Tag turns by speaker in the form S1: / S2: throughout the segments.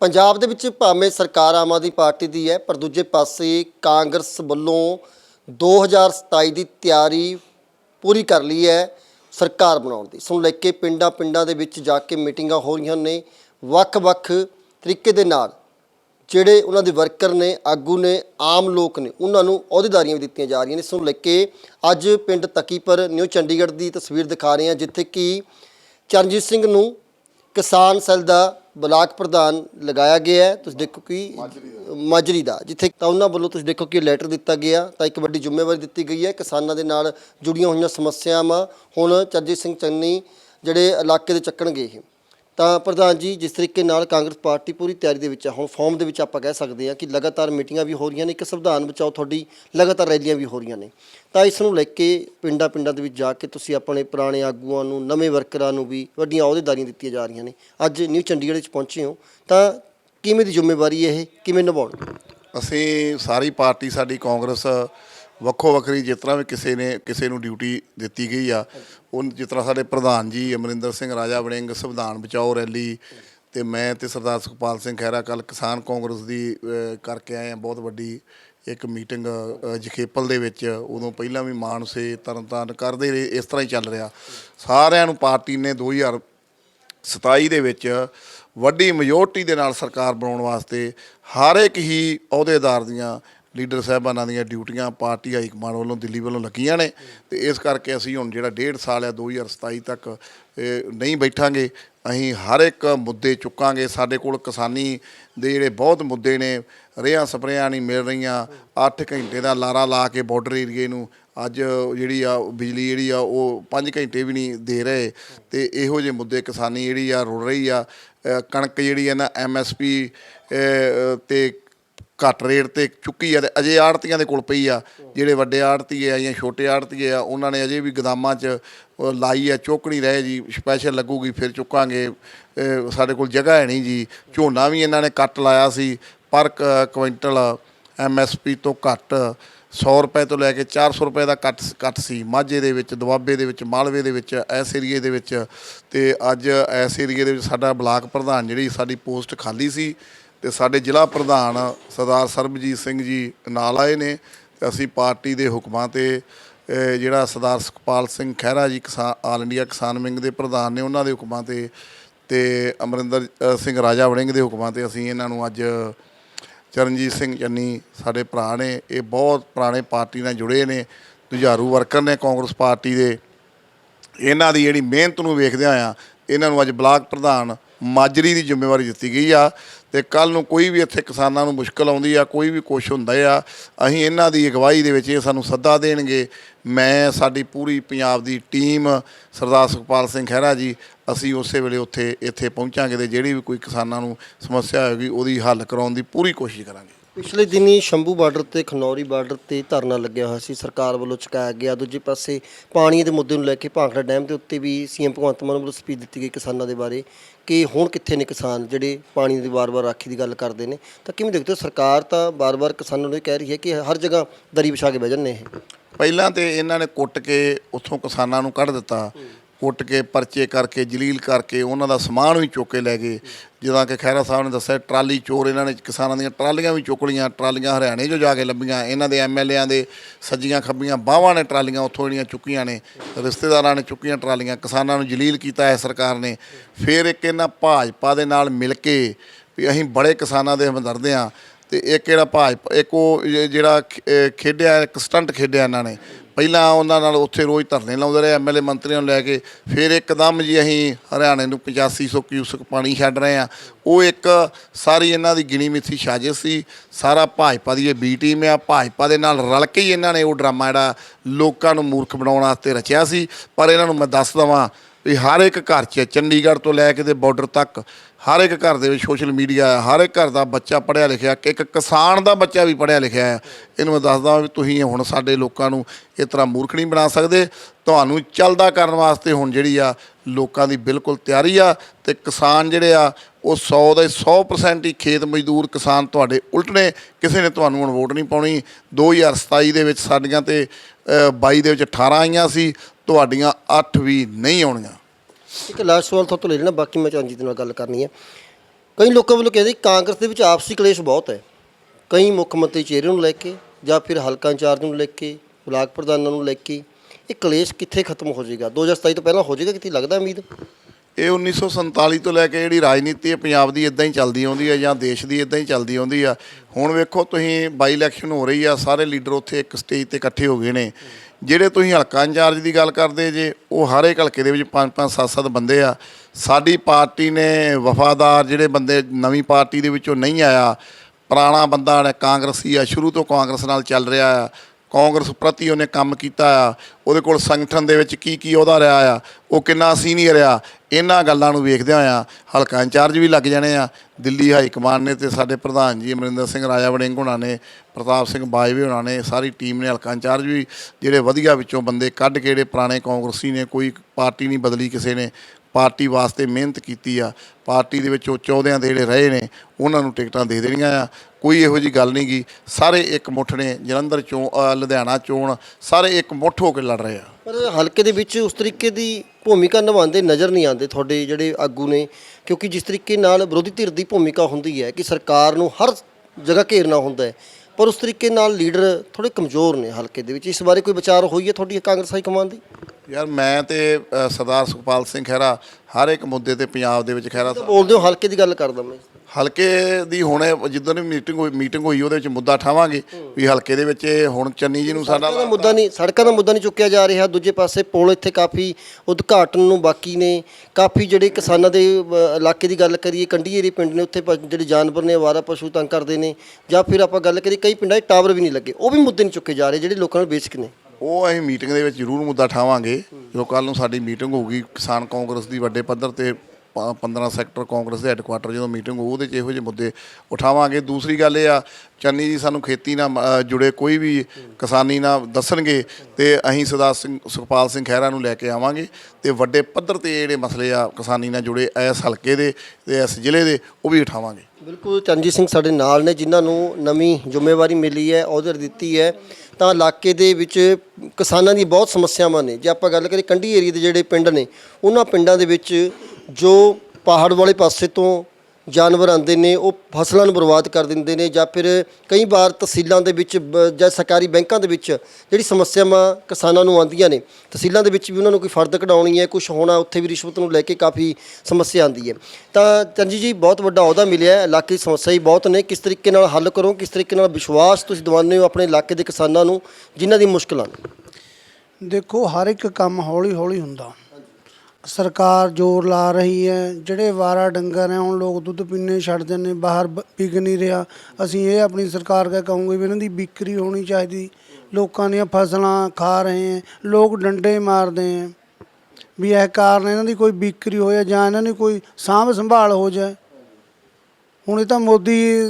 S1: ਪੰਜਾਬ ਦੇ ਵਿੱਚ ਭਾਵੇਂ ਸਰਕਾਰ ਆਮ ਆਦਮੀ ਪਾਰਟੀ ਦੀ ਹੈ, ਪਰ ਦੂਜੇ ਪਾਸੇ ਕਾਂਗਰਸ ਵੱਲੋਂ 2027 ਦੀ ਤਿਆਰੀ ਪੂਰੀ ਕਰ ਲਈ ਹੈ ਸਰਕਾਰ ਬਣਾਉਣ ਦੀ। ਇਸ ਨੂੰ ਲੈ ਕੇ ਪਿੰਡਾਂ ਪਿੰਡਾਂ ਦੇ ਵਿੱਚ ਜਾ ਕੇ ਮੀਟਿੰਗਾਂ ਹੋ ਰਹੀਆਂ ਨੇ। ਵੱਖ-ਵੱਖ ਤਰੀਕੇ ਦੇ ਨਾਲ ਜਿਹੜੇ ਉਹਨਾਂ ਦੇ ਵਰਕਰ ਨੇ, ਆਗੂ ਨੇ, ਆਮ ਲੋਕ ਨੇ, ਉਹਨਾਂ ਨੂੰ ਅਹੁਦੇਦਾਰੀਆਂ ਵੀ ਦਿੱਤੀਆਂ ਜਾ ਰਹੀਆਂ ਨੇ। ਇਸ ਨੂੰ ਲੈ ਕੇ ਅੱਜ ਪਿੰਡ ਤਕੀਪੁਰ ਨਿਊ ਚੰਡੀਗੜ੍ਹ ਦੀ ਤਸਵੀਰ ਦਿਖਾ ਰਹੇ ਹਾਂ, ਜਿੱਥੇ ਕਿ ਚਰਨਜੀਤ ਸਿੰਘ ਨੂੰ ਕਿਸਾਨ ਸੈੱਲ ਦਾ ਬਲਾਕ ਪ੍ਰਧਾਨ ਲਗਾਇਆ ਗਿਆ ਹੈ। ਤੁਸੀਂ ਦੇਖੋ ਕਿ ਮਾਜਰੀ ਦਾ। ਜਿੱਥੇ ਤਾਂ ਉਹਨਾਂ ਵੱਲੋਂ ਤੁਸੀਂ ਦੇਖੋ ਕਿ ਲੈਟਰ ਦਿੱਤਾ ਗਿਆ ਤਾਂ ਇੱਕ ਵੱਡੀ ਜ਼ਿੰਮੇਵਾਰੀ ਦਿੱਤੀ ਗਈ ਹੈ। ਕਿਸਾਨਾਂ ਦੇ ਨਾਲ ਜੁੜੀਆਂ ਹੋਈਆਂ ਸਮੱਸਿਆਵਾਂ ਹੁਣ ਚਰਨਜੀਤ ਸਿੰਘ ਚੰਨੀ ਜਿਹੜੇ ਇਲਾਕੇ ਦੇ ਚੱਕਣਗੇ ਇਹ। ਤਾਂ ਪ੍ਰਧਾਨ ਜੀ, ਜਿਸ ਤਰੀਕੇ ਨਾਲ ਕਾਂਗਰਸ ਪਾਰਟੀ ਪੂਰੀ ਤਿਆਰੀ ਦੇ ਵਿੱਚ ਹੈ ਹੁਣ ਫਾਰਮ ਦੇ ਵਿੱਚ ਆਪਾਂ ਕਹਿ ਸਕਦੇ ਹਾਂ ਕਿ ਲਗਾਤਾਰ ਮੀਟਿੰਗਾਂ ਵੀ ਹੋ ਰਹੀਆਂ ਨੇ, ਇੱਕ ਸੰਵਿਧਾਨ ਬਚਾਓ ਤੁਹਾਡੀ ਲਗਾਤਾਰ ਰੈਲੀਆਂ ਵੀ ਹੋ ਰਹੀਆਂ ਨੇ। ਤਾਂ ਇਸ ਨੂੰ ਲੈ ਕੇ ਪਿੰਡਾਂ ਪਿੰਡਾਂ ਦੇ ਵਿੱਚ ਜਾ ਕੇ ਤੁਸੀਂ ਆਪਣੇ ਪੁਰਾਣੇ ਆਗੂਆਂ ਨੂੰ, ਨਵੇਂ ਵਰਕਰਾਂ ਨੂੰ ਵੀ ਵੱਡੀਆਂ ਅਹੁਦੇਦਾਰੀਆਂ ਦਿੱਤੀਆਂ ਜਾ ਰਹੀਆਂ ਨੇ। ਅੱਜ ਨਿਊ ਚੰਡੀਗੜ੍ਹ ਵਿੱਚ ਪਹੁੰਚੇ ਹੋ, ਤਾਂ ਕਿਵੇਂ ਦੀ ਜ਼ਿੰਮੇਵਾਰੀ ਇਹ, ਕਿਵੇਂ ਨਿਭਾਉਣ
S2: ਅਸੀਂ ਸਾਰੀ ਪਾਰਟੀ, ਸਾਡੀ ਕਾਂਗਰਸ ਵੱਖੋ ਵੱਖਰੀ ਜਿਸ ਤਰ੍ਹਾਂ ਵੀ ਕਿਸੇ ਨੇ, ਕਿਸੇ ਨੂੰ ਡਿਊਟੀ ਦਿੱਤੀ ਗਈ ਆ, ਉਹ ਜਿਸ ਤਰ੍ਹਾਂ ਸਾਡੇ ਪ੍ਰਧਾਨ ਜੀ ਅਮਰਿੰਦਰ ਸਿੰਘ, ਰਾਜਾ ਵੜਿੰਗ ਸੰਵਿਧਾਨ ਬਚਾਓ ਰੈਲੀ ਤੇ ਮੈਂ ਤੇ ਸਰਦਾਰ ਸੁਖਪਾਲ ਸਿੰਘ ਖਹਿਰਾ ਕੱਲ ਕਿਸਾਨ ਕਾਂਗਰਸ ਦੀ ਕਰਕੇ ਆਏ ਆ ਬਹੁਤ ਵੱਡੀ ਇੱਕ ਮੀਟਿੰਗ ਜਖੇਪਲ ਦੇ ਵਿੱਚ, ਉਦੋਂ ਪਹਿਲਾਂ ਵੀ ਮਾਨਸੇ ਤਰਨਤਾਰਨ ਕਰਦੇ ਰਹੇ, ਇਸ ਤਰ੍ਹਾਂ ਹੀ ਚੱਲ ਰਿਹਾ। ਸਾਰਿਆਂ ਨੂੰ ਪਾਰਟੀ ਨੇ 2000 27 ਦੇ ਵਿੱਚ ਵੱਡੀ ਮੈਜੋਰਟੀ ਦੇ ਨਾਲ ਸਰਕਾਰ ਬਣਾਉਣ ਵਾਸਤੇ ਹਰ ਇੱਕ ਹੀ ਅਹੁਦੇਦਾਰ ਦੀਆਂ ਲੀਡਰ ਸਾਹਿਬਾਨਾਂ ਦੀਆਂ ਡਿਊਟੀਆਂ ਪਾਰਟੀ ਹਾਈ ਕਮਾਂਡ ਵੱਲੋਂ ਦਿੱਲੀ ਵੱਲੋਂ ਲੱਗੀਆਂ ਨੇ ਤੇ ਇਸ ਕਰਕੇ ਅਸੀਂ ਹੁਣ ਜਿਹੜਾ ਡੇਢ ਸਾਲ ਆ 2027 ਤੱਕ ਨਹੀਂ ਬੈਠਾਂਗੇ। ਅਸੀਂ ਹਰ ਇੱਕ ਮੁੱਦੇ ਚੁੱਕਾਂਗੇ। ਸਾਡੇ ਕੋਲ ਕਿਸਾਨੀ ਦੇ ਜਿਹੜੇ ਬਹੁਤ ਮੁੱਦੇ ਨੇ, ਰੇਹਾਂ ਸਪਰੇਆਂ ਨਹੀਂ ਮਿਲ ਰਹੀਆਂ 8 ਘੰਟੇ ਦਾ ਲਾਰਾ ਲਾ ਕੇ ਬਾਰਡਰ ਏਰੀਏ ਨੂੰ ਅੱਜ ਜਿਹੜੀ ਆ, ਬਿਜਲੀ ਜਿਹੜੀ ਆ, ਉਹ 5 ਘੰਟੇ ਵੀ ਨਹੀਂ ਦੇ ਰਹੇ। ਤੇ ਇਹੋ ਜਿਹੇ ਮੁੱਦੇ ਕਿਸਾਨੀ ਜਿਹੜੀ ਆ, ਰੁੜ ਰਹੀ ਆ। ਕਣਕ ਜਿਹੜੀ ਆ ਨਾ ਐਮਐਸਪੀ ਤੇ ਘੱਟ ਰੇਟ ਤੇ ਚੁੱਕੀ ਆ ਤੇ ਅਜੇ ਆੜਤੀਆਂ ਦੇ ਕੋਲ ਪਈ ਆ। ਜਿਹੜੇ ਵੱਡੇ ਆੜਤੀਏ ਆ ਜਾਂ ਛੋਟੇ ਆੜਤੀਏ ਆ, ਉਹਨਾਂ ਨੇ ਅਜੇ ਵੀ ਗਦਾਮਾਂ 'ਚ ਲਾਈ ਆ। ਚੁੱਕ ਨਹੀਂ ਰਹੇ ਜੀ ਸਪੈਸ਼ਲ ਲੱਗੂਗੀ, ਫਿਰ ਚੁੱਕਾਂਗੇ। ਸਾਡੇ ਕੋਲ ਜਗ੍ਹਾ ਹੈ ਨਹੀਂ ਜੀ। ਝੋਨਾ ਵੀ ਇਹਨਾਂ ਨੇ ਕੱਟ ਲਾਇਆ ਸੀ। ਪਰ ਕ- ਕੁਇੰਟਲ ਐਮਐਸਪੀ ਤੋਂ ਘੱਟ 100 ਰੁਪਏ ਤੋਂ ਲੈ ਕੇ 400 ਰੁਪਏ ਦਾ ਕੱਟ ਕੱਟ ਸੀ। ਮਾਝੇ ਦੇ ਵਿੱਚ, ਦੁਆਬੇ ਦੇ ਵਿੱਚ, ਮਾਲਵੇ ਦੇ ਵਿੱਚ, ਇਸ ਏਰੀਏ ਦੇ ਵਿੱਚ। ਤੇ ਅੱਜ ਇਸ ਏਰੀਏ ਦੇ ਵਿੱਚ ਸਾਡਾ ਬਲਾਕ ਪ੍ਰਧਾਨ ਜਿਹੜੀ ਸਾਡੀ ਪੋਸਟ ਖਾਲੀ ਸੀ ਤੇ ਸਾਡੇ ਜ਼ਿਲ੍ਹਾ ਪ੍ਰਧਾਨ ਸਰਦਾਰ ਸਰਬਜੀਤ ਸਿੰਘ ਜੀ ਨਾਲ ਆਏ ਨੇ ਤੇ ਅਸੀਂ ਪਾਰਟੀ ਦੇ ਹੁਕਮਾਂ ਤੇ ਜਿਹੜਾ ਸਰਦਾਰ ਸੁਖਪਾਲ ਸਿੰਘ ਖਹਿਰਾ ਜੀ ਕਿਸਾਨ, ਆਲ ਇੰਡੀਆ ਕਿਸਾਨ ਵਿੰਗ ਦੇ ਪ੍ਰਧਾਨ ਨੇ ਉਹਨਾਂ ਦੇ ਹੁਕਮਾਂ ਤੇ ਤੇ ਅਮਰਿੰਦਰ ਸਿੰਘ ਰਾਜਾ ਵੜਿੰਗ ਦੇ ਹੁਕਮਾਂ ਤੇ ਅਸੀਂ ਇਹਨਾਂ ਨੂੰ ਅੱਜ ਚਰਨਜੀਤ ਸਿੰਘ ਚੰਨੀ ਸਾਡੇ ਭਰਾ ਨੇ, ਇਹ ਬਹੁਤ ਪੁਰਾਣੇ ਪਾਰਟੀ ਨਾਲ ਜੁੜੇ ਨੇ, ਜੁਝਾਰੂ ਵਰਕਰ ਨੇ ਕਾਂਗਰਸ ਪਾਰਟੀ ਦੇ। ਇਹਨਾਂ ਦੀ ਜਿਹੜੀ ਮਿਹਨਤ ਨੂੰ ਵੇਖਦਿਆਂ ਆ, ਇਹਨਾਂ ਨੂੰ ਅੱਜ ਬਲਾਕ ਪ੍ਰਧਾਨ ਮਾਜਰੀ ਦੀ ਜ਼ਿੰਮੇਵਾਰੀ ਦਿੱਤੀ ਗਈ ਆ ਤੇ ਕੱਲ ਨੂੰ ਕੋਈ ਵੀ ਇੱਥੇ ਕਿਸਾਨਾਂ ਨੂੰ ਮੁਸ਼ਕਲ ਆਉਂਦੀ ਆ, ਕੋਈ ਵੀ ਕੁਛ ਹੁੰਦਾ ਆ, ਅਸੀਂ ਇਹਨਾਂ ਦੀ ਅਗਵਾਈ ਦੇ ਵਿੱਚ ਇਹ ਸਾਨੂੰ ਸੱਦਾ ਦੇਣਗੇ। ਮੈਂ, ਸਾਡੀ ਪੂਰੀ ਪੰਜਾਬ ਦੀ ਟੀਮ, ਸਰਦਾਰ ਸੁਖਪਾਲ ਸਿੰਘ ਖਹਿਰਾ ਜੀ, ਅਸੀਂ ਉਸੇ ਵੇਲੇ ਉੱਥੇ, ਇੱਥੇ ਪਹੁੰਚਾਂਗੇ ਤੇ ਜਿਹੜੀ ਵੀ ਕੋਈ ਕਿਸਾਨਾਂ ਨੂੰ ਸਮੱਸਿਆ ਹੋਏਗੀ, ਉਹਦੀ ਹੱਲ ਕਰਾਉਣ ਦੀ ਪੂਰੀ ਕੋਸ਼ਿਸ਼ ਕਰਾਂਗੇ।
S1: ਪਿਛਲੇ ਦਿਨੀ ਸ਼ੰਭੂ ਬਾਰਡਰ ਤੇ, ਖਨੌਰੀ ਬਾਰਡਰ ਤੇ ਧਰਨਾ ਲੱਗਿਆ ਹੋਇਆ ਸੀ। ਸਰਕਾਰ ਵੱਲੋਂ ਚੁਕਾਇਆ ਗਿਆ। ਦੂਜੇ ਪਾਸੇ ਪਾਣੀ ਦੇ ਮੁੱਦੇ ਨੂੰ ਲੈ ਕੇ ਭਾਂਖੜਾ ਡੈਮ ਦੇ ਉੱਤੇ ਵੀ ਸੀਐਮ ਭਗਵੰਤ ਮਾਨ ਵੱਲੋਂ ਸਪੀਚ ਦਿੱਤੀ ਗਈ ਕਿਸਾਨਾਂ ਦੇ ਬਾਰੇ ਕਿ ਹੁਣ ਕਿੱਥੇ ਨੇ ਕਿਸਾਨ ਜਿਹੜੇ ਪਾਣੀ ਦੀ ਵਾਰ-ਵਾਰ ਰਾਖੀ ਦੀ ਗੱਲ ਕਰਦੇ ਨੇ। ਤਾਂ ਕਿਵੇਂ ਦੇਖਦੇ ਹੋ? ਸਰਕਾਰ ਤਾਂ ਵਾਰ-ਵਾਰ ਕਿਸਾਨਾਂ ਨੂੰ ਇਹ ਕਹਿ ਰਹੀ ਹੈ ਕਿ ਹਰ ਜਗ੍ਹਾ ਦਰੀ ਵਿਛਾ ਕੇ ਬਹਿ ਜਾਂਦੇ ਇਹ।
S2: ਪਹਿਲਾਂ ਤੇ ਇਹਨਾਂ ਨੇ ਕੁੱਟ ਕੇ ਉੱਥੋਂ ਕਿਸਾਨਾਂ ਨੂੰ ਕੱਢ ਦਿੱਤਾ। ਕੁੱਟ ਕੇ ਪਰਚੇ ਕਰਕੇ, ਜਲੀਲ ਕਰਕੇ ਉਹਨਾਂ ਦਾ ਸਮਾਨ ਵੀ ਚੁੱਕ ਕੇ ਲੈ ਗਏ। ਜਿੱਦਾਂ ਕਿ ਖੈਰਾ ਸਾਹਿਬ ਨੇ ਦੱਸਿਆ, ਟਰਾਲੀ ਚੋਰ ਇਹਨਾਂ ਨੇ ਕਿਸਾਨਾਂ ਦੀਆਂ ਟਰਾਲੀਆਂ ਵੀ ਚੁੱਕ ਲਈਆਂ। ਟਰਾਲੀਆਂ ਹਰਿਆਣੇ 'ਚੋਂ ਜਾ ਕੇ ਲੱਭੀਆਂ। ਇਹਨਾਂ ਦੇ ਐਮਐਲਏਆਂ ਦੇ ਸੱਜੀਆਂ ਖੱਬੀਆਂ ਬਾਹਾਂ ਨੇ ਟਰਾਲੀਆਂ ਉੱਥੋਂ ਜਿਹੜੀਆਂ ਚੁੱਕੀਆਂ ਨੇ। ਰਿਸ਼ਤੇਦਾਰਾਂ ਨੇ ਚੁੱਕੀਆਂ ਟਰਾਲੀਆਂ। ਕਿਸਾਨਾਂ ਨੂੰ ਜਲੀਲ ਕੀਤਾ ਹੈ ਸਰਕਾਰ ਨੇ। ਫਿਰ ਇੱਕ ਇਹਨਾਂ ਭਾਜਪਾ ਦੇ ਨਾਲ ਮਿਲ ਕੇ ਵੀ ਅਸੀਂ ਬੜੇ ਕਿਸਾਨਾਂ ਦੇ ਹਮਦਰਦ ਹਾਂ ਤੇ ਇੱਕ ਜਿਹੜਾ ਭਾਜਪਾ, ਇੱਕ ਉਹ ਜਿਹੜਾ ਖੇਡਿਆ, ਇੱਕ ਸਟੰਟ ਖੇਡਿਆ ਇਹਨਾਂ ਨੇ। ਪਹਿਲਾਂ ਉਹਨਾਂ ਨਾਲ ਉੱਥੇ ਰੋਜ਼ ਧਰਨੇ ਲਾਉਂਦੇ ਰਹੇ ਐਮਐਲਏ ਮੰਤਰੀਆਂ ਨੂੰ ਲੈ ਕੇ। ਫਿਰ ਇੱਕਦਮ ਜੀ ਅਸੀਂ ਹਰਿਆਣੇ ਨੂੰ 8500 ਕਿਊਸਕ ਪਾਣੀ ਛੱਡ ਰਹੇ ਆ ਉਹ ਇੱਕ ਸਾਰੀ ਇਹਨਾਂ ਦੀ ਗਿਣੀ ਮਿੱਥੀ ਸਾਜ਼ਿਸ਼ ਸੀ। ਸਾਰਾ ਭਾਜਪਾ ਦੀ ਇਹ ਬੀ ਟੀਮ ਆ, ਭਾਜਪਾ ਦੇ ਨਾਲ ਰਲ ਕੇ ਹੀ ਇਹਨਾਂ ਨੇ ਉਹ ਡਰਾਮਾ ਜਿਹੜਾ ਲੋਕਾਂ ਨੂੰ ਮੂਰਖ ਬਣਾਉਣ ਵਾਸਤੇ ਰਚਿਆ ਸੀ। ਪਰ ਇਹਨਾਂ ਨੂੰ ਮੈਂ ਦੱਸ ਦਵਾਂ ਵੀ ਹਰ ਇੱਕ ਘਰ 'ਚ ਚੰਡੀਗੜ੍ਹ ਤੋਂ ਲੈ ਕੇ ਤੇ ਬਾਰਡਰ ਤੱਕ ਹਰ ਇੱਕ ਘਰ ਦੇ ਵਿੱਚ ਸੋਸ਼ਲ ਮੀਡੀਆ ਹੈ ਹਰ ਇੱਕ ਘਰ ਦਾ ਬੱਚਾ ਪੜ੍ਹਿਆ ਲਿਖਿਆ ਕਿ ਇੱਕ ਕਿਸਾਨ ਦਾ ਬੱਚਾ ਵੀ ਪੜ੍ਹਿਆ ਲਿਖਿਆ ਹੈ। ਇਹਨੂੰ ਮੈਂ ਦੱਸਦਾ ਵੀ ਤੁਸੀਂ ਹੁਣ ਸਾਡੇ ਲੋਕਾਂ ਨੂੰ ਇਸ ਤਰ੍ਹਾਂ ਮੂਰਖ ਨਹੀਂ ਬਣਾ ਸਕਦੇ। ਤੁਹਾਨੂੰ ਚੱਲਦਾ ਕਰਨ ਵਾਸਤੇ ਹੁਣ ਜਿਹੜੀ ਆ ਲੋਕਾਂ ਦੀ ਬਿਲਕੁਲ ਤਿਆਰੀ ਆ ਤੇ ਕਿਸਾਨ ਜਿਹੜੇ ਆ ਉਹ 100 ਦੇ 100% ਹੀ ਖੇਤ ਮਜ਼ਦੂਰ ਕਿਸਾਨ ਤੁਹਾਡੇ ਉਲਟ ਨੇ। ਕਿਸੇ ਨੇ ਤੁਹਾਨੂੰ ਹੁਣ ਵੋਟ ਨਹੀਂ ਪਾਉਣੀ। 2027 ਦੇ ਵਿੱਚ ਸਾਡੀਆਂ ਤੇ ਅ, 22 ਦੇ ਵਿੱਚ 18 ਆਈਆਂ ਸੀ ਤੁਹਾਡੀਆਂ 8 ਵੀ ਨਹੀਂ ਆਉਣੀਆਂ।
S1: ਇੱਕ ਲਾਸਟ ਸਵਾਲ ਤੁਹਾਡੇ ਤੋਂ ਲੈ ਲੈਣਾ, ਬਾਕੀ ਮੈਂ ਚਰਨਜੀਤ ਨਾਲ ਗੱਲ ਕਰਨੀ ਹੈ। ਕਈ ਲੋਕਾਂ ਵੱਲੋਂ ਕਹਿੰਦੇ ਕਾਂਗਰਸ ਦੇ ਵਿੱਚ ਆਪਸੀ ਕਲੇਸ਼ ਬਹੁਤ ਹੈ। ਕਈ ਮੁੱਖ ਮੰਤਰੀ ਚਿਹਰੇ ਨੂੰ ਲੈ ਕੇ ਜਾਂ ਫਿਰ ਹਲਕਾ ਇੰਚਾਰਜ ਨੂੰ ਲੈ ਕੇ, ਬਲਾਕ ਪ੍ਰਧਾਨਾਂ ਨੂੰ ਲੈ ਕੇ, ਇਹ ਕਲੇਸ਼ ਕਿੱਥੇ ਖਤਮ ਹੋ ਜਾਏਗਾ? 2027 ਤੋਂ ਪਹਿਲਾਂ ਹੋ ਜਾਏਗਾ ਕਿਤੇ ਲੱਗਦਾ ਉਮੀਦ?
S2: ਇਹ 1947 ਤੋਂ ਲੈ ਕੇ ਜਿਹੜੀ ਰਾਜਨੀਤੀ ਹੈ, ਪੰਜਾਬ ਦੀ ਇਦਾਂ ਹੀ ਚੱਲਦੀ ਆਉਂਦੀ ਹੈ ਜਾਂ ਦੇਸ਼ ਦੀ ਇਦਾਂ ਹੀ ਚੱਲਦੀ ਆਉਂਦੀ ਆ। ਹੁਣ ਵੇਖੋ, ਤੁਸੀਂ ਬਾਈ ਇਲੈਕਸ਼ਨ ਹੋ ਰਹੀ ਆ, ਸਾਰੇ ਲੀਡਰ ਉੱਥੇ ਇੱਕ ਸਟੇਜ ਤੇ ਇਕੱਠੇ ਹੋ ਗਏ ਨੇ। ਜਿਹੜੇ ਤੁਸੀਂ ਹਲਕਾ ਇੰਚਾਰਜ ਦੀ ਗੱਲ ਕਰਦੇ ਜੇ, ਉਹ ਹਰ ਇੱਕ ਹਲਕੇ ਦੇ ਵਿੱਚ ਪੰਜ ਪੰਜ, ਸੱਤ ਸੱਤ ਬੰਦੇ ਆ। ਸਾਡੀ ਪਾਰਟੀ ਨੇ ਵਫਾਦਾਰ ਜਿਹੜੇ ਬੰਦੇ ਨਵੀਂ ਪਾਰਟੀ ਦੇ ਵਿੱਚੋਂ ਨਹੀਂ ਆਇਆ, ਪੁਰਾਣਾ ਬੰਦਾ ਨੇ ਕਾਂਗਰਸੀ ਆ, ਸ਼ੁਰੂ ਤੋਂ ਕਾਂਗਰਸ ਨਾਲ ਚੱਲ ਰਿਹਾ ਆ। ਕਾਂਗਰਸ ਪ੍ਰਤੀ ਉਹਨੇ ਕੰਮ ਕੀਤਾ ਆ, ਉਹਦੇ ਕੋਲ ਸੰਗਠਨ ਦੇ ਵਿੱਚ ਕੀ ਕੀ ਉਹਦਾ ਰਿਹਾ ਆ, ਉਹ ਕਿੰਨਾ ਸੀਨੀਅਰ ਆ, ਇਹਨਾਂ ਗੱਲਾਂ ਨੂੰ ਵੇਖਦਿਆਂ ਆ, ਹਲਕਾ ਇੰਚਾਰਜ ਵੀ ਲੱਗ ਜਾਣੇ ਆ। ਦਿੱਲੀ ਹਾਈ ਕਮਾਂਡ ਨੇ ਤੇ ਸਾਡੇ ਪ੍ਰਧਾਨ ਜੀ ਅਮਰਿੰਦਰ ਸਿੰਘ, ਰਾਜਾ ਵੜਿੰਗ ਹੋਣਾ ਨੇ, ਪ੍ਰਤਾਪ ਸਿੰਘ ਬਾਜਵੇ ਹੋਣਾ ਨੇ, ਸਾਰੀ ਟੀਮ ਨੇ, ਹਲਕਾ ਇੰਚਾਰਜ ਵੀ, ਜਿਹੜੇ ਵਧੀਆ ਵਿੱਚੋਂ ਬੰਦੇ ਕੱਢ ਕੇ ਜਿਹੜੇ ਪੁਰਾਣੇ ਕਾਂਗਰਸੀ ਨੇ, ਕੋਈ ਪਾਰਟੀ ਨਹੀਂ ਬਦਲੀ ਕਿਸੇ ਨੇ। ਪਾਰਟੀ ਵਾਸਤੇ ਮਿਹਨਤ ਕੀਤੀ ਆ ਪਾਰਟੀ ਦੇ ਵਿੱਚ ਉਹ ਚੌਦਿਆਂ ਦੇ ਜਿਹੜੇ ਰਹੇ ਨੇ ਉਹਨਾਂ ਨੂੰ ਟਿਕਟਾਂ ਦੇ ਦੇਣੀਆਂ ਆ। ਕੋਈ ਇਹੋ ਜੀ ਗੱਲ ਨਹੀਂ ਗੀ ਸਾਰੇ ਇੱਕ ਮੁੱਠ ਨੇ ਜਲੰਧਰ ਚੋਂ ਅ, ਲੁਧਿਆਣਾ ਚੋਣ ਸਾਰੇ ਇੱਕ ਮੁੱਠ ਹੋ ਕੇ ਲੜ ਰਹੇ ਆ।
S1: ਪਰ ਹਲਕੇ ਦੇ ਵਿੱਚ ਉਸ ਤਰੀਕੇ ਦੀ ਭੂਮਿਕਾ ਨਿਭਾਉਂਦੇ ਨਜ਼ਰ ਨਹੀਂ ਆਉਂਦੇ ਤੁਹਾਡੇ ਜਿਹੜੇ ਆਗੂ ਨੇ ਕਿਉਂਕਿ ਜਿਸ ਤਰੀਕੇ ਨਾਲ ਵਿਰੋਧੀ ਧਿਰ ਦੀ ਭੂਮਿਕਾ ਹੁੰਦੀ ਹੈ ਕਿ ਸਰਕਾਰ ਨੂੰ ਹਰ ਜਗ੍ਹਾ ਘੇਰਨਾ ਹੁੰਦਾ ਹੈ ਪਰ ਉਸ ਤਰੀਕੇ ਨਾਲ ਲੀਡਰ ਥੋੜੇ ਕਮਜ਼ੋਰ ਨੇ ਹਲਕੇ ਦੇ ਵਿੱਚ। ਇਸ ਬਾਰੇ ਕੋਈ ਵਿਚਾਰ ਹੋਈ ਹੈ ਤੁਹਾਡੀ ਕਾਂਗਰਸ ਹਾਈ ਕਮਾਨ ਦੀ?
S2: ਯਾਰ ਮੈਂ ਤੇ ਅ, ਸਰਦਾਰ ਸੁਖਪਾਲ ਸਿੰਘ ਖਹਿਰਾ ਹਰ ਇੱਕ ਮੁੱਦੇ ਤੇ ਪੰਜਾਬ ਦੇ ਵਿੱਚ ਖਹਿਰਾ ਸਾਹਿਬ
S1: ਬੋਲਦੇ ਹੋ ਹਲਕੇ ਦੀ ਗੱਲ ਕਰਦਾ ਮੈਂ।
S2: ਹਲਕੇ ਦੀ ਹੁਣ ਜਿੱਦਾਂ ਦੀ ਮੀਟਿੰਗ ਹੋਈ ਮੀਟਿੰਗ ਹੋਈ ਉਹਦੇ ਵਿੱਚ ਮੁੱਦਾ ਠਾਵਾਂਗੇ ਵੀ ਹਲਕੇ ਦੇ ਵਿੱਚ ਇਹ ਹੁਣ ਚੰਨੀ ਜੀ ਨੂੰ ਸਾਡਾ
S1: ਸੜਕਾਂ ਦਾ ਮੁੱਦਾ ਨਹੀਂ ਸੜਕਾਂ ਦਾ ਮੁੱਦਾ ਨਹੀਂ ਚੁੱਕਿਆ ਜਾ ਰਿਹਾ। ਦੂਜੇ ਪਾਸੇ ਪੁਲ ਇੱਥੇ ਕਾਫੀ ਉਦਘਾਟਨ ਨੂੰ ਬਾਕੀ ਨੇ। ਕਾਫੀ ਜਿਹੜੇ ਕਿਸਾਨਾਂ ਦੇ ਅ, ਇਲਾਕੇ ਦੀ ਗੱਲ ਕਰੀਏ ਕੰਢੀ ਏਰੀ ਪਿੰਡ ਨੇ ਉੱਥੇ ਪ- ਜਿਹੜੇ ਜਾਨਵਰ ਨੇ ਆਵਾਰਾ ਪਸ਼ੂ ਤੰਗ ਕਰਦੇ ਨੇ। ਜਾਂ ਫਿਰ ਆਪਾਂ ਗੱਲ ਕਰੀਏ ਕਈ ਪਿੰਡਾਂ 'ਚ ਟਾਵਰ ਵੀ ਨਹੀਂ ਲੱਗੇ। ਉਹ ਵੀ ਮੁੱਦੇ ਨਹੀਂ ਚੁੱਕੇ ਜਾ ਰਹੇ ਜਿਹੜੇ ਲੋਕਾਂ ਨੂੰ ਬੇਸਿਕ ਨੇ।
S2: ਉਹ ਅਸੀਂ ਮੀਟਿੰਗ ਦੇ ਵਿੱਚ ਜ਼ਰੂਰ ਮੁੱਦਾ ਠਾਵਾਂਗੇ। ਜੋ ਕੱਲ ਨੂੰ ਸਾਡੀ ਮੀਟਿੰਗ ਹੋਊਗੀ ਕਿਸਾਨ ਕਾਂਗਰਸ ਦੀ ਵੱਡੇ ਪੱਧਰ ਤੇ 15 ਸੈਕਟਰ ਕਾਂਗਰਸ ਦੇ ਹੈੱਡਕੁਆਟਰ ਜਦੋਂ ਮੀਟਿੰਗ ਹੋਊ ਉਹਦੇ 'ਚ ਇਹੋ ਜਿਹੇ ਮੁੱਦੇ ਉਠਾਵਾਂਗੇ। ਦੂਸਰੀ ਗੱਲ ਇਹ ਆ ਚੰਨੀ ਜੀ ਸਾਨੂੰ ਖੇਤੀ ਨਾਲ ਅ, ਜੁੜੇ ਕੋਈ ਵੀ ਕਿਸਾਨੀ ਨਾਲ ਦੱਸਣਗੇ ਤੇ ਅਸੀਂ ਸਰਦਾਰ ਸਿੰਘ ਸੁਖਪਾਲ ਸਿੰਘ ਖਹਿਰਾ ਨੂੰ ਲੈ ਕੇ ਆਵਾਂਗੇ ਤੇ ਵੱਡੇ ਪੱਧਰ ਤੇ ਜਿਹੜੇ ਮਸਲੇ ਆ ਕਿਸਾਨੀ ਨਾਲ ਜੁੜੇ ਇਸ ਹਲਕੇ ਦੇ ਤੇ ਇਸ ਜ਼ਿਲ੍ਹੇ ਦੇ ਉਹ ਵੀ ਉਠਾਵਾਂਗੇ।
S1: ਬਿਲਕੁਲ ਚੰਜੀ ਸਿੰਘ ਸਾਡੇ ਨਾਲ ਨੇ ਜਿਨ੍ਹਾਂ ਨੂੰ ਨਵੀਂ ਜ਼ਿੰਮੇਵਾਰੀ ਮਿਲੀ ਹੈ ਅਹੁਦੇ ਦਿੱਤੀ ਹੈ। ਤਾਂ ਇਲਾਕੇ ਦੇ ਵਿੱਚ ਕਿਸਾਨਾਂ ਦੀ ਬਹੁਤ ਸਮੱਸਿਆਵਾਂ ਨੇ। ਜੇ ਆਪਾਂ ਗੱਲ ਕਰੀਏ ਕੰਢੀ ਏਰੀਆ ਦੇ ਜਿਹੜੇ ਪਿੰਡ ਨੇ ਉਹਨਾਂ ਪਿੰਡਾਂ ਦੇ ਵਿੱਚ ਜੋ ਪਹਾੜ ਵਾਲੇ ਪਾਸੇ ਤੋਂ ਜਾਨਵਰ ਆਉਂਦੇ ਨੇ, ਉਹ ਫਸਲਾਂ ਨੂੰ ਬਰਬਾਦ ਕਰ ਦਿੰਦੇ ਨੇ ਜਾਂ ਫਿਰ ਕਈ ਵਾਰ ਤਹਿਸੀਲਾਂ ਦੇ ਵਿੱਚ ਬ- ਜਾਂ ਸਰਕਾਰੀ ਬੈਂਕਾਂ ਦੇ ਵਿੱਚ ਜਿਹੜੀ ਸਮੱਸਿਆਵਾਂ ਕਿਸਾਨਾਂ ਨੂੰ ਆਉਂਦੀਆਂ ਨੇ, ਤਹਿਸੀਲਾਂ ਦੇ ਵਿੱਚ ਵੀ ਉਹਨਾਂ ਨੂੰ ਕੋਈ ਫਰਦ ਕਢਾਉਣੀ ਹੈ ਕੁਝ ਹੋਣਾ, ਉੱਥੇ ਵੀ ਰਿਸ਼ਵਤ ਨੂੰ ਲੈ ਕੇ ਕਾਫੀ ਸਮੱਸਿਆ ਆਉਂਦੀ ਹੈ। ਤਾਂ ਚੰਜੀ ਜੀ ਬਹੁਤ ਵੱਡਾ ਅਹੁਦਾ ਮਿਲਿਆ ਹੈ, ਇਲਾਕੇ ਦੀ ਸਮੱਸਿਆ ਹੀ ਬਹੁਤ ਨੇ, ਕਿਸ ਤਰੀਕੇ ਨਾਲ ਹੱਲ ਕਰੋ, ਕਿਸ ਤਰੀਕੇ ਨਾਲ ਵਿਸ਼ਵਾਸ ਤੁਸੀਂ ਦਿਵਾਉਂਦੇ ਹੋ ਆਪਣੇ ਇਲਾਕੇ ਦੇ ਕਿਸਾਨਾਂ ਨੂੰ, ਜਿਨ੍ਹਾਂ ਦੀ ਮੁਸ਼ਕਲਾਂ ਨੇ?
S3: ਦੇਖੋ, ਹਰ ਇੱਕ ਕੰਮ ਹੌਲੀ ਹੌਲੀ ਹੁੰਦਾ। ਸਰਕਾਰ ਜ਼ੋਰ ਲਾ ਰਹੀ ਹੈ, ਜਿਹੜੇ ਵਾਰਾ ਡੰਗਰ ਹੈ, ਹੁਣ ਲੋਕ ਦੁੱਧ ਪੀਣੇ ਛੱਡ ਦਿੰਦੇ ਬਾਹਰ ਬ- ਵਿਕ ਨਹੀਂ ਰਿਹਾ। ਅਸੀਂ ਇਹ ਆਪਣੀ ਸਰਕਾਰ ਕਾ ਕਹੂੰਗੇ ਵੀ ਇਹਨਾਂ ਦੀ ਵਿਕਰੀ ਹੋਣੀ ਚਾਹੀਦੀ। ਲੋਕਾਂ ਦੀਆਂ ਫਸਲਾਂ ਖਾ ਰਹੇ ਹੈ, ਲੋਕ ਡੰਡੇ ਮਾਰਦੇ ਹੈ। ਵੀ ਇਹ ਕਾਰਨ ਇਹਨਾਂ ਦੀ ਕੋਈ ਵਿਕਰੀ ਹੋਇਆ ਜਾਂ ਇਹਨਾਂ ਦੀ ਕੋਈ ਸਾਂਭ ਸੰਭਾਲ ਹੋ ਜਾਏ। ਹੁਣ ਇਹ ਤਾਂ ਮੋਦੀ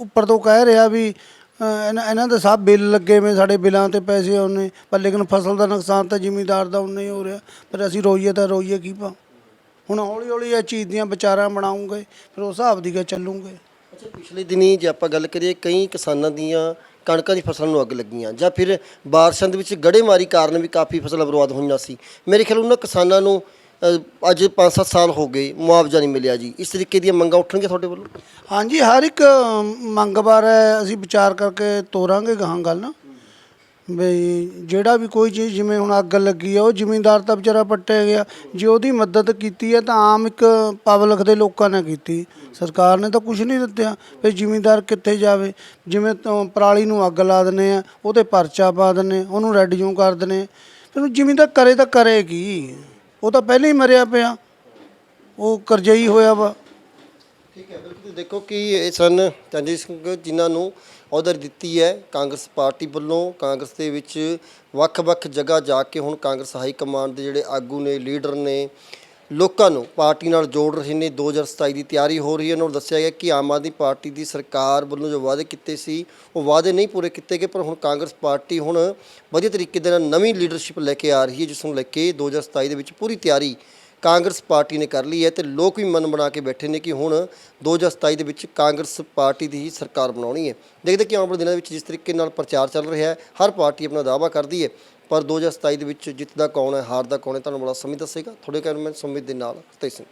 S3: ਉੱਪਰ ਤੋਂ ਕਹਿ ਰਿਹਾ ਵੀ ਇਹਨਾਂ ਇਹਨਾਂ ਦੇ ਸਭ ਬਿੱਲ ਲੱਗੇ ਹੋਏ ਸਾਡੇ ਬਿੱਲਾਂ ਤੇ ਪੈਸੇ ਆਉਣੇ ਪਰ ਲੇਕਿਨ ਫਸਲ ਦਾ ਨੁਕਸਾਨ ਤਾਂ ਜ਼ਿਮੀਂਦਾਰ ਦਾ ਉਨਾ ਹੀ ਹੋ ਰਿਹਾ, ਪਰ ਅਸੀਂ ਰੋਈਏ ਤਾਂ ਰੋਈਏ ਕੀ ਪਾ ਹੁਣ ਹੌਲੀ ਹੌਲੀ ਇਹ ਚੀਜ਼ ਦੀਆਂ ਵਿਚਾਰਾਂ ਬਣਾਉਂਗੇ, ਫਿਰ ਉਸ ਹਿਸਾਬ ਦੀ ਗਾ ਚੱਲੂਗੇ।
S1: ਅੱਛਾ, ਪਿਛਲੇ ਦਿਨੀ ਜੇ ਆਪਾਂ ਗੱਲ ਕਰੀਏ, ਕਈ ਕਿਸਾਨਾਂ ਦੀਆਂ ਕਣਕਾਂ ਦੀ ਫਸਲ ਨੂੰ ਅੱਗ ਲੱਗੀਆਂ, ਜਾਂ ਫਿਰ ਬਾਰਿਸ਼ਾਂ ਦੇ ਵਿੱਚ ਗੜੇਮਾਰੀ ਕਾਰਨ ਵੀ ਕਾਫੀ ਫਸਲਾਂ ਬਰਬਾਦ ਹੋਈਆਂ ਸੀ। ਮੇਰੇ ਖਿਆਲ ਉਹਨਾਂ ਕਿਸਾਨਾਂ ਨੂੰ ਅ, ਅੱਜ 5-7 ਸਾਲ ਹੋ ਗਏ ਮੁਆਵਜ਼ਾ ਨਹੀਂ ਮਿਲਿਆ ਜੀ। ਇਸ ਤਰੀਕੇ ਦੀਆਂ ਮੰਗਾਂ ਉੱਠਣਗੀਆਂ ਤੁਹਾਡੇ ਵੱਲੋਂ?
S3: ਹਾਂਜੀ ਹਰ ਇੱਕ ਮੰਗ ਬਾਰੇ ਅਸੀਂ ਵਿਚਾਰ ਕਰਕੇ ਤੋਰਾਂਗੇ ਗਾਹਾਂ ਗੱਲ ਨਾ। ਵੀ ਜਿਹੜਾ ਵੀ ਕੋਈ ਚੀਜ਼ ਜਿਵੇਂ ਹੁਣ ਅੱਗ ਲੱਗੀ ਆ ਉਹ ਜ਼ਿਮੀਂਦਾਰ ਤਾਂ ਵਿਚਾਰਾ ਪੱਟਿਆ ਗਿਆ। ਜੇ ਉਹਦੀ ਮਦਦ ਕੀਤੀ ਹੈ ਤਾਂ ਆਮ ਇੱਕ ਪਬਲਿਕ ਦੇ ਲੋਕਾਂ ਨੇ ਕੀਤੀ। ਸਰਕਾਰ ਨੇ ਤਾਂ ਕੁਝ ਨਹੀਂ ਦਿੱਤਾ ਫਿਰ ਜ਼ਿਮੀਂਦਾਰ ਕਿੱਥੇ ਜਾਵੇ? ਜਿਵੇਂ ਤੋਂ ਪਰਾਲੀ ਨੂੰ ਅੱਗ ਲਾ ਦਿੰਦੇ ਆ ਉਹਤੇ ਪਰਚਾ ਪਾ ਦਿੰਦੇ ਉਹਨੂੰ ਰੈੱਡ ਜੂ ਕਰ ਦਿੰਦੇ ਫਿਰ ਉਹ ਜ਼ਿਮੀਂਦਾਰ ਕਰੇ ਤਾਂ ਕਰੇ ਕੀ? ਉਹ ਤਾਂ ਪਹਿਲਾਂ ਹੀ ਮਰਿਆ ਪਿਆ। ਉਹ ਕਰਜ਼ਈ ਹੋਇਆ ਵਾ।
S1: ਠੀਕ ਹੈ, ਬਿਲਕੁਲ ਦੇਖੋ ਕਿ ਇਹ ਸਨ ਚੰਜੀ ਸਿੰਘ ਜਿਨ੍ਹਾਂ ਨੂੰ ਅਹੁਦਰ ਦਿੱਤੀ ਹੈ ਕਾਂਗਰਸ ਪਾਰਟੀ ਵੱਲੋਂ। ਕਾਂਗਰਸ ਦੇ ਵਿੱਚ ਵੱਖ-ਵੱਖ ਜਗ੍ਹਾ ਜਾ ਕੇ ਹੁਣ ਕਾਂਗਰਸ ਹਾਈ ਕਮਾਂਡ ਦੇ ਜਿਹੜੇ ਆਗੂ ਨੇ, ਲੀਡਰ ਨੇ ਲੋਕਾਂ ਨੂੰ ਪਾਰਟੀ ਨਾਲ ਜੋੜ ਰਹੇ ਨੇ। 2027 ਦੀ ਤਿਆਰੀ ਹੋ ਰਹੀ ਹੈ। ਉਹਨਾਂ ਨੂੰ ਦੱਸਿਆ ਗਿਆ ਕਿ ਆਮ ਆਦਮੀ ਪਾਰਟੀ ਦੀ ਸਰਕਾਰ ਵੱਲੋਂ ਜੋ ਵਾਅਦੇ ਕੀਤੇ ਸੀ, ਉਹ ਵਾਅਦੇ ਨਹੀਂ ਪੂਰੇ ਕੀਤੇ ਗਏ, ਪਰ ਹੁਣ ਕਾਂਗਰਸ ਪਾਰਟੀ ਹੁਣ ਵਧੀਆ ਤਰੀਕੇ ਦੇ ਨਾਲ ਨਵੀਂ ਲੀਡਰਸ਼ਿਪ ਲੈ ਕੇ ਆ ਰਹੀ ਹੈ, ਜਿਸ ਨੂੰ ਲੈ ਕੇ 2027 ਦੇ ਵਿੱਚ ਪੂਰੀ ਤਿਆਰੀ ਕਾਂਗਰਸ ਪਾਰਟੀ ਨੇ ਕਰ ਲਈ ਹੈ ਤੇ ਲੋਕ ਵੀ ਮਨ ਬਣਾ ਕੇ ਬੈਠੇ ਨੇ ਕਿ ਹੁਣ 2027 ਦੇ ਵਿੱਚ ਕਾਂਗਰਸ ਪਾਰਟੀ ਦੀ ਹੀ ਸਰਕਾਰ ਬਣਾਉਣੀ ਹੈ। ਦੇਖਦੇ ਕਿ ਆਉਣ ਵਾਲੇ ਦਿਨਾਂ ਦੇ ਵਿੱਚ ਜਿਸ ਤਰੀਕੇ ਨਾਲ ਪ੍ਰਚਾਰ ਚੱਲ ਰਿਹਾ ਹੈ, ਹਰ ਪਾਰਟੀ ਆਪਣਾ ਦਾਅਵਾ ਕਰਦੀ ਹੈ। ਪਰ 2027 ਦੇ ਵਿੱਚ ਜਿੱਤ ਦਾ ਕੌਣ ਹੈ, ਹਾਰ ਦਾ ਕੌਣ ਹੈ, ਤੁਹਾਨੂੰ ਬੜਾ ਸਮਝ ਦੱਸੇਗਾ। ਤੁਹਾਡੇ ਕੈਮਰਾਮੈਨ ਸੁਮਿਤ ਦੇ ਨਾਲ ਤੇ ਸਿੰਘ।